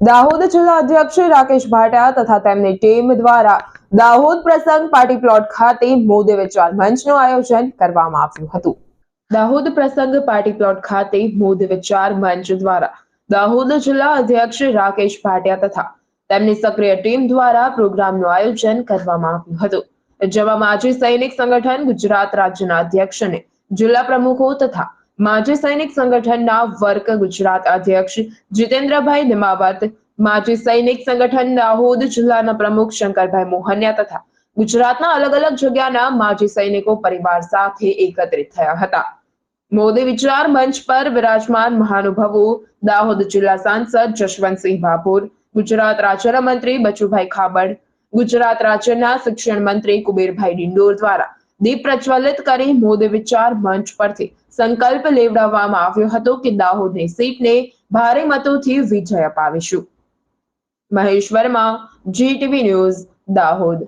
દાહોદ જિલ્લા અધ્યક્ષ રાકેશ ભાટિયા તથા તેમની ટીમ દ્વારા દાહોદ પ્રસંગ પાર્ટી પ્લોટ ખાતે મોદી વિચાર મંચનું આયોજન કરવામાં આવ્યું હતું. દાહોદ પ્રસંગ પાર્ટી પ્લોટ ખાતે મોદી વિચાર મંચ દ્વારા દાહોદ જિલ્લા અધ્યક્ષ રાકેશ ભાટિયા તથા તેમની સક્રિય ટીમ દ્વારા પ્રોગ્રામનું આયોજન કરવામાં આવ્યું હતું. જેમાં માજી સૈનિક સંગઠન ગુજરાત રાજ્યના અધ્યક્ષ અને જિલ્લા પ્રમુખો તથા માજી સૈનિક સંગઠનના વર્ગ ગુજરાત અધ્યક્ષ જીતેન્દ્રભાઈ નિમાવત, માજી સૈનિક સંગઠન દાહોદ જિલ્લાના પ્રમુખ શંકરભાઈ મોહનિયા તથા ગુજરાતના અલગ અલગ જગ્યાના માજી સૈનિકો પરિવાર સાથે એકત્રિત થયા હતા. મોદી વિચાર મંચ પર વિરાજમાન મહાનુભાવો, દાહોદ જિલ્લા સાંસદ જશવંતસિંહ ભાભોર ગુજરાત રાજ્યના મંત્રી બચુભાઈ ખાબડ, ગુજરાત રાજ્યના શિક્ષણ મંત્રી કુબેરભાઈ ડિંડોર દ્વારા દીપ પ્રજ્વલિત કરી મોદી વિચાર મંચ પરથી સંકલ્પ લેવડાવવામાં આવ્યો હતો કે દાહોદની સીટને ભારે મતોથી વિજય અપાવીશું. Mahesh Verma GTV news, Dahod.